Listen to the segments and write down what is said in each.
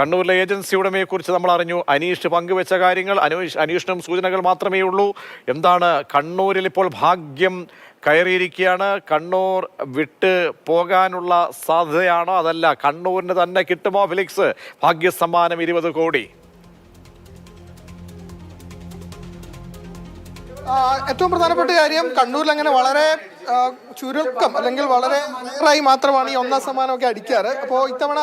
കണ്ണൂരിലെ ഏജൻസി ഉടമയെക്കുറിച്ച് നമ്മൾ അറിഞ്ഞു. അനീഷ് പങ്കുവെച്ച കാര്യങ്ങൾ അനീഷ് അനീഷിനും സൂചനകൾ മാത്രമേ ഉള്ളൂ. എന്താണ് കണ്ണൂരിൽ ഇപ്പോൾ ഭാഗ്യം കയറിയിരിക്കുകയാണ്? കണ്ണൂർ വിട്ട് പോകാനുള്ള സാധ്യതയാണോ? അതല്ല കണ്ണൂരിന് തന്നെ കിട്ടുമോ ഫിലിക്സ്? ഭാഗ്യസമ്മാനം ഇരുപത് കോടി. ഏറ്റവും പ്രധാനപ്പെട്ട കാര്യം കണ്ണൂരിൽ അങ്ങനെ വളരെ ചുരുക്കം അല്ലെങ്കിൽ വളരെ മാത്രമാണ് ഈ ഒന്നാം സമ്മാനമൊക്കെ അടിക്കാറ്. അപ്പോൾ ഇത്തവണ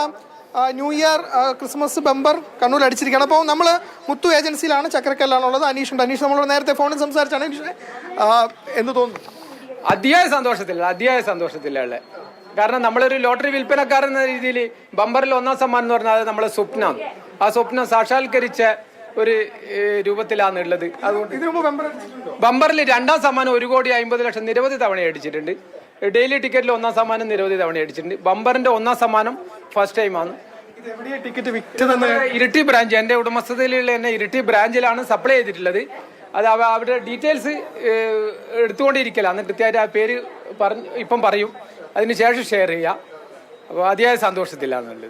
new year Christmas bumper Kannur അടിച്ചിരിക്കുകയാണ്. അപ്പോൾ നമ്മൾ മുത്തു ഏജൻസിയിലാണ് ചക്രക്കല്ലാണുള്ളത് അനീഷ് ഉണ്ട്. അനീഷ് നമ്മളോട് നേരത്തെ ഫോണിൽ സംസാരിച്ചാണ്. അനീഷ് എന്ന് തോന്നുന്നു. അതിയായ സന്തോഷത്തില്ല അതിയായ സന്തോഷത്തിലുള്ള കാരണം നമ്മളൊരു ലോട്ടറി വിൽപ്പനക്കാരൻ എന്ന രീതിയിൽ ബമ്പറിൽ ഒന്നാം സമ്മാനം എന്ന് പറഞ്ഞാൽ അത് നമ്മളെ സ്വപ്നമാണ്. ആ സ്വപ്നം സാക്ഷാത്കരിച്ച ഒരു രൂപത്തിലാണ് ഉള്ളത്. അതുകൊണ്ട് ബമ്പറിൽ രണ്ടാം സമ്മാനം ഒരു കോടി അമ്പത് ലക്ഷം നിരവധി തവണ അടിച്ചിട്ടുണ്ട്. ഡെയിലി ടിക്കറ്റിൽ ഒന്നാം സമ്മാനം നിരവധി തവണ അടിച്ചിട്ടുണ്ട്. ബമ്പറിന്റെ ഒന്നാം സമ്മാനം ഫസ്റ്റ് ടൈമാണ് ടിക്കറ്റ് വിറ്റതെന്ന് ഇരിട്ടി ബ്രാഞ്ച്. എന്റെ ഉടമസ്ഥതയിലുള്ള തന്നെ ഇരിട്ടി ബ്രാഞ്ചിലാണ് സപ്ലൈ ചെയ്തിട്ടുള്ളത്. അത് അവ- അവരുടെ ഡീറ്റെയിൽസ് അന്ന് കൃത്യമായിട്ട് ആ പേര് പറഞ്ഞ് ഇപ്പം പറയും. അതിനുശേഷം ഷെയർ ചെയ്യാം. അപ്പോൾ അതിയായ സന്തോഷത്തിലാണ്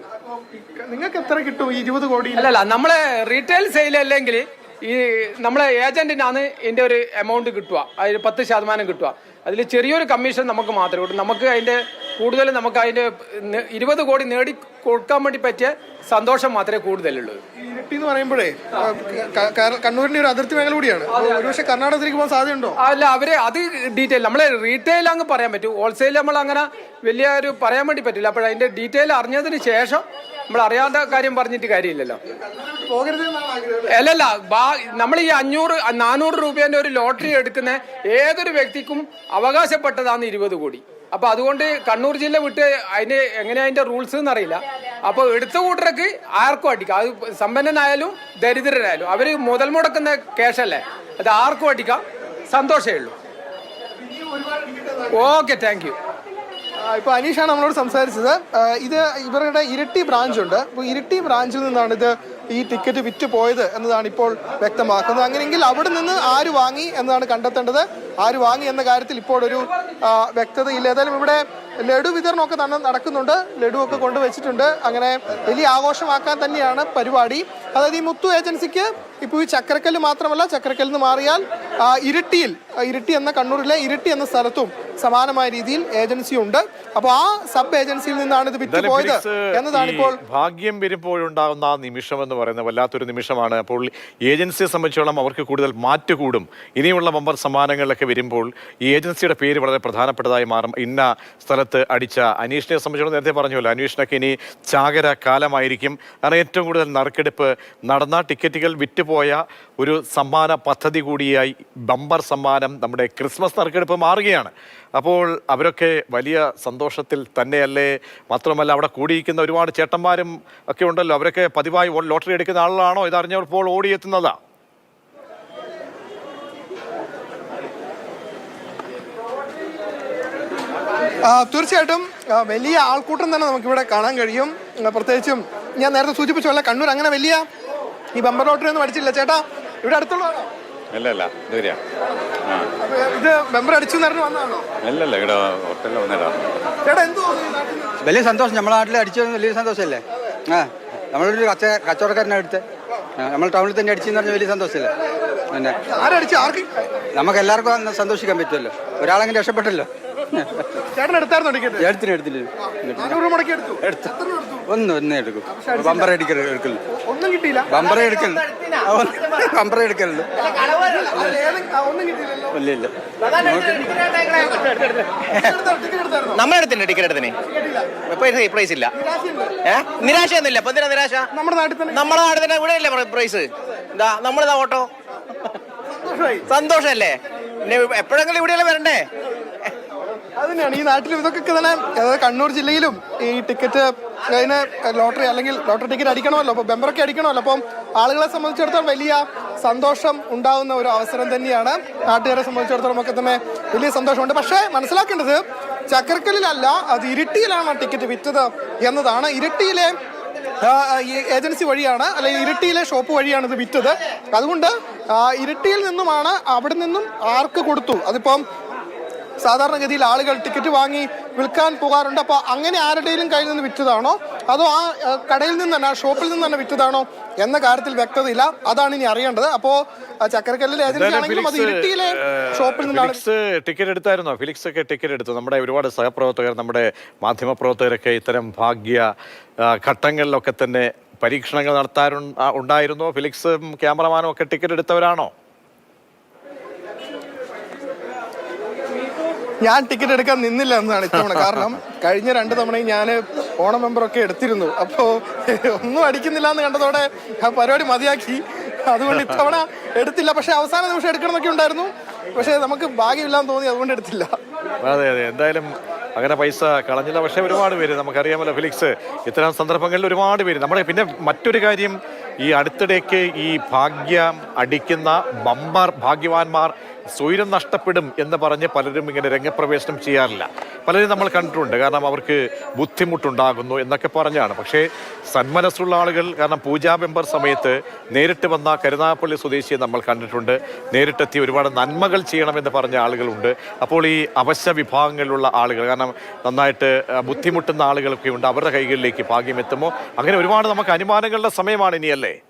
നിങ്ങൾക്ക് എത്ര കിട്ടും? ഇരുപത് കോടി അല്ല നമ്മളെ റീറ്റെയിൽ സെയിൽ അല്ലെങ്കിൽ ഈ നമ്മളെ ഏജന്റിനാണ് ഇതിന്റെ ഒരു എമൗണ്ട് കിട്ടുക. അതിൽ പത്ത് ശതമാനം കിട്ടുക. അതിൽ ചെറിയൊരു കമ്മീഷൻ നമുക്ക് മാത്രമേ കിട്ടും. നമുക്ക് അതിന്റെ കൂടുതൽ നമുക്ക് അതിന്റെ ന- ഇരുപത് കോടി നേടി കൊടുക്കാൻ വേണ്ടി പറ്റിയ സന്തോഷം മാത്രമേ കൂടുതലുള്ളൂ. ഇരട്ടി എന്ന് പറയുമ്പോഴേ കണ്ണൂരിന്റെ ഒരു അതിർത്തി മേഖല കൂടിയാണ്. ഒരുപക്ഷെ കർണാടകത്തിലേക്ക് പോകാൻ സാധ്യതയുണ്ടോ? അല്ല അവരെ അത് ഡീറ്റെയിൽ നമ്മളെ റീറ്റെയിൽ അങ്ങ് പറയാൻ പറ്റും. ഹോൾസെയിൽ നമ്മൾ അങ്ങനെ വലിയ ഒരു പറയാൻ വേണ്ടി പറ്റില്ല. അപ്പോൾ അതിന്റെ ഡീറ്റെയിൽ അറിഞ്ഞതിന് ശേഷം നമ്മൾ അറിയാത്ത കാര്യം പറഞ്ഞിട്ട് കാര്യമില്ലല്ലോ. അല്ലല്ല നമ്മൾ ഈ അഞ്ഞൂറ് നാനൂറ് രൂപേന്റെ ഒരു ലോട്ടറി എടുക്കുന്ന ഏതൊരു വ്യക്തിക്കും അവകാശപ്പെട്ടതാണ് ഇരുപത് കോടി. അപ്പൊ അതുകൊണ്ട് കണ്ണൂർ ജില്ല വിട്ട് അതിന് എങ്ങനെയാ അതിന്റെ റൂൾസ് എന്നറിയില്ല. അപ്പൊ എടുത്ത കൂട്ടർക്ക് ആർക്കും അടിക്കാം. അത് സമ്പന്നനായാലും ദരിദ്രനായാലും അവർ മുതൽ മുടക്കുന്ന ക്യാഷല്ലേ അത് ആർക്കും അടിക്കാം. സന്തോഷമേ ഉള്ളൂ. ഓക്കെ താങ്ക് യു ഇപ്പൊ അനീഷാണ് നമ്മളോട് സംസാരിച്ചത്. ഇത് ഇവരുടെ ഇരട്ടി ബ്രാഞ്ച് ഉണ്ട്. അപ്പോൾ ഇരട്ടി ബ്രാഞ്ചിൽ നിന്നാണ് ഇത് ഈ ടിക്കറ്റ് വിറ്റ് പോയത് എന്നതാണ് ഇപ്പോൾ വ്യക്തമാക്കുന്നത്. അങ്ങനെയെങ്കിൽ അവിടെ നിന്ന് ആര് വാങ്ങി എന്നതാണ് കണ്ടെത്തേണ്ടത്? ആര് വാങ്ങി എന്ന കാര്യത്തിൽ ഇപ്പോൾ ഒരു വ്യക്തത വ്യക്തതയില്ല. ഏതായാലും ഇവിടെ ലഡു വിതരണമൊക്കെ തന്നെ നടക്കുന്നുണ്ട്. ലഡു ഒക്കെ കൊണ്ടുവച്ചിട്ടുണ്ട്. അങ്ങനെ വലിയ ആഘോഷമാക്കാൻ തന്നെയാണ് പരിപാടി. അതായത് ഈ മുത്തു ഏജൻസിക്ക് ഇപ്പോൾ ഈ ചക്രക്കല്ല് മാത്രമല്ല ചക്രക്കല്ലിൽ നിന്ന് മാറിയാൽ ഇരിട്ടിയിൽ ഇരിട്ടി എന്ന കണ്ണൂരിലെ ഇരിട്ടി എന്ന സ്ഥലത്തും സമാനമായ രീതിയിൽ ഏജൻസി ഉണ്ട്. അപ്പോൾ ആ സബ് ഏജൻസിയിൽ നിന്നാണ് ഇത് വിറ്റ് പോയത് എന്നതാണ് ഇപ്പോൾ ഭാഗ്യം വരുമ്പോഴുണ്ടാകുന്ന ആ നിമിഷം എന്ന് പറയുന്നത് വല്ലാത്തൊരു നിമിഷമാണ്. അപ്പോൾ ഏജൻസിയെ സംബന്ധിച്ചോളം അവർക്ക് കൂടുതൽ മാറ്റ് കൂടും. ഇനിയുള്ള ബമ്പർ സമ്മാനങ്ങളിലൊക്കെ വരുമ്പോൾ ഈ ഏജൻസിയുടെ പേര് വളരെ പ്രധാനപ്പെട്ടതായി മാറും. ഇന്ന സ്ഥലത്ത് അടിച്ച അനീഷിനെ സംബന്ധിച്ചോളം നേരത്തെ പറഞ്ഞല്ലോ അന്വേഷണമൊക്കെ ഇനി ചാകര കാലമായിരിക്കും. കാരണം ഏറ്റവും കൂടുതൽ നറുക്കെടുപ്പ് നടന്ന ടിക്കറ്റുകൾ വിറ്റുപോയ ഒരു സമ്മാന പദ്ധതി കൂടിയായി ബമ്പർ സമ്മാനം നമ്മുടെ ക്രിസ്മസ് നറുക്കെടുപ്പ് മാറുകയാണ്. അപ്പോൾ അവരൊക്കെ വലിയ സന്തോഷത്തിൽ തന്നെയല്ലേ? മാത്രമല്ല അവിടെ കൂടിയിരിക്കുന്ന ഒരുപാട് ചേട്ടന്മാരും ഒക്കെ ഉണ്ടല്ലോ. അവരൊക്കെ പതിവായി ലോട്ടറി എടുക്കുന്ന ആളാണോ ഇതറിഞ്ഞപ്പോൾ ഓടിയെത്തുന്നതാ? തീർച്ചയായിട്ടും വലിയ ആൾക്കൂട്ടം തന്നെ നമുക്കിവിടെ കാണാൻ കഴിയും. പ്രത്യേകിച്ചും ഞാൻ നേരത്തെ സൂചിപ്പിച്ചു അല്ല കണ്ണൂർ അങ്ങനെ വലിയ ഈ ബമ്പർ ലോട്ടറി ഒന്നും അടിച്ചില്ല ചേട്ടാ ഇവിടെ അടുത്തുള്ളതാണോ അല്ല അല്ല ദൂരെയാ ആ. ഇത് മെമ്പർ അടിച്ചു നേരം വന്നതാണോ? അല്ലല്ല ഇവിടെ ഹോട്ടലിൽ വന്നിടാ ചേട്ടാ എന്ത് തോന്നുന്നു ഈ നാട്ടിൽ നിന്ന്? വലിയ സന്തോഷം. നമ്മളെ നാട്ടിൽ അടിച്ചു വലിയ സന്തോഷമല്ലേ? ആ നമ്മളൊരു കച്ച കച്ചവടക്കാരനെ എടുത്ത്. നമ്മൾ ടൗണിൽ തന്നെ അടിച്ചെന്ന് പറഞ്ഞാൽ വലിയ സന്തോഷമല്ലേ? പിന്നെ ആരടിച്ചു? ആർക്ക്? നമുക്ക് എല്ലാവർക്കും അന്ന് സന്തോഷിക്കാൻ പറ്റുമല്ലോ. ഒരാളെങ്കിലും രക്ഷപ്പെട്ടല്ലോ. ചേട്ടൻ എടുത്തായിരുന്നു ടിക്കറ്റ് എടുത്തിന് എടുത്തില്ല നാനൂറ് രൂപ മുടക്കി എടുത്തു. എടുത്തു. എത്ര രൂപ എടുത്തു? ഒന്ന് ഒന്നേ എടുക്കും. എടുക്കൽ ഒന്നും കിട്ടിയില്ല. ബമ്പറേ എടുക്കൽ ബമ്പറേ എടുക്കലുള്ളൂ അതിൽ ഏത്- ആ, ഒന്നും കിട്ടിയില്ലല്ലോ. ഇല്ല ഇല്ല. ടിക്കറ്റ് എടുത്തായിരുന്നോ നമ്മളെടുത്തിന്റെ ടിക്കറ്റ് എടുത്തിന്? പ്രൈസ് പ്രൈസ് ഇല്ല. ഏ? നിരാശയൊന്നുമില്ല. അപ്പൊ എന്തിനാ നിരാശ? നമ്മുടെ നാട്ടിൽ തന്നെ നമ്മുടെ നാട് തന്നെ ഇവിടെ അല്ലേ പ്രൈസ് എന്താ നമ്മളിതാ ഓട്ടോ. സന്തോഷമായി. സന്തോഷല്ലേ പിന്നെ എപ്പോഴെങ്കിലും ഇവിടെയല്ലേ വരണ്ടേ? തന്നെയാണ്. ഈ നാട്ടിലും ഇതൊക്കെ തന്നെ അതായത് കണ്ണൂർ ജില്ലയിലും ഈ ടിക്കറ്റ് അതിന് ലോട്ടറി അല്ലെങ്കിൽ ലോട്ടറി ടിക്കറ്റ് അടിക്കണമല്ലോ. അപ്പോൾ ബെമ്പറൊക്കെ അടിക്കണമല്ലോ. അപ്പം ആളുകളെ സംബന്ധിച്ചിടത്തോളം വലിയ സന്തോഷം ഉണ്ടാകുന്ന ഒരു അവസരം തന്നെയാണ്. നാട്ടുകാരെ സംബന്ധിച്ചിടത്തോളം ഒക്കെ തന്നെ വലിയ സന്തോഷമുണ്ട്. പക്ഷേ മനസ്സിലാക്കേണ്ടത് ചക്കരക്കല്ലിലല്ല അത് ഇരിട്ടിയിലാണ് ടിക്കറ്റ് വിറ്റത് എന്നതാണ്. ഇരിട്ടിയിലെ ഏജൻസി വഴിയാണ് അല്ലെങ്കിൽ ഇരിട്ടിയിലെ ഷോപ്പ് വഴിയാണ് ഇത് വിറ്റത്. അതുകൊണ്ട് ഇരിട്ടിയിൽ നിന്നുമാണ് അവിടെ നിന്നും ആർക്ക് കൊടുത്തു? അതിപ്പം സാധാരണഗതിയിൽ ആളുകൾ ടിക്കറ്റ് വാങ്ങി വിൽക്കാൻ പോകാറുണ്ട്. അപ്പോൾ അങ്ങനെ ആരുടെയും കയ്യിൽ നിന്ന് വിറ്റതാണോ? അതോ ആ കടയിൽ നിന്ന് തന്നെ ആ ഷോപ്പിൽ നിന്ന് തന്നെ വിറ്റതാണോ? എന്ന കാര്യത്തിൽ വ്യക്തതയില്ല. അതാണ് ഇനി അറിയേണ്ടത്. അപ്പോൾ ചക്കരക്കല്ലിലെ ഏജൻസിയാണെങ്കിലും അത് ഇരിട്ടിയിലെ ഷോപ്പിൽ നിന്നാണ് ടിക്കറ്റ് എടുത്തായിരുന്നോ? ഫിലിക്സ് ഒക്കെ ടിക്കറ്റ് എടുത്തു. നമ്മുടെ ഒരുപാട് സഹപ്രവർത്തകർ നമ്മുടെ മാധ്യമ പ്രവർത്തകരൊക്കെ ഇത്തരം ഭാഗ്യ ഘട്ടങ്ങളിലൊക്കെ തന്നെ പരീക്ഷണങ്ങൾ നടത്താറുണ്ടായിരുന്നോ ഫിലിക്സും ക്യാമറമാനും ഒക്കെ ടിക്കറ്റ് എടുത്തവരാണോ? ഞാൻ ടിക്കറ്റ് എടുക്കാൻ നിന്നില്ല എന്നാണ് ഇത്തവണ. കാരണം കഴിഞ്ഞ രണ്ട് തവണയും ഞാൻ ഓണം മെമ്പറൊക്കെ എടുത്തിരുന്നു. അപ്പോൾ ഒന്നും അടിക്കുന്നില്ല എന്ന് കണ്ടതോടെ ആ പരിപാടി മതിയാക്കി. അതുകൊണ്ട് ഇത്തവണ എടുത്തില്ല. പക്ഷെ അവസാന നിമിഷം എടുക്കണമെന്നൊക്കെ ഉണ്ടായിരുന്നു. പക്ഷെ നമുക്ക് ഭാഗ്യമില്ലാന്ന് തോന്നി അതുകൊണ്ട് എടുത്തില്ല. അതെ അതെ. എന്തായാലും അങ്ങനെ പൈസ കളഞ്ഞില്ല. പക്ഷേ ഒരുപാട് പേര് നമുക്കറിയാമല്ലോ ഫിലിക്സ് ഇത്തരം സന്ദർഭങ്ങളിൽ ഒരുപാട് പേര്. നമ്മുടെ പിന്നെ മറ്റൊരു കാര്യം ഈ അടുത്തിടയ്ക്ക് ഈ ഭാഗ്യം അടിക്കുന്ന ബമ്പർ ഭാഗ്യവാന്മാർ സ്വൈരം നഷ്ടപ്പെടും എന്ന് പറഞ്ഞ് പലരും ഇങ്ങനെ രംഗപ്രവേശനം ചെയ്യാറില്ല. പലരും നമ്മൾ കണ്ടിട്ടുണ്ട്. കാരണം അവർക്ക് ബുദ്ധിമുട്ടുണ്ടാകുന്നു എന്നൊക്കെ പറഞ്ഞാണ്. പക്ഷേ സന്മനസ്സുള്ള ആളുകൾ കാരണം പൂജാ മെമ്പർ സമയത്ത് നേരിട്ട് വന്ന കരുനാഗപ്പള്ളി സ്വദേശിയെ നമ്മൾ കണ്ടിട്ടുണ്ട്. നേരിട്ടെത്തി ഒരുപാട് നന്മകൾ ചെയ്യണമെന്ന് പറഞ്ഞ ആളുകളുണ്ട്. അപ്പോൾ ഈ അവശ്യ വിഭാഗങ്ങളിലുള്ള ആളുകൾ കാരണം നന്നായിട്ട് ബുദ്ധിമുട്ടുന്ന ആളുകളൊക്കെ ഉണ്ട്. അവരുടെ കൈകളിലേക്ക് ഭാഗ്യം എത്തുമോ? അങ്ങനെ ഒരുപാട് നമുക്ക് അനുമാനങ്ങളുടെ സമയമാണ് ഇനിയല്ലേ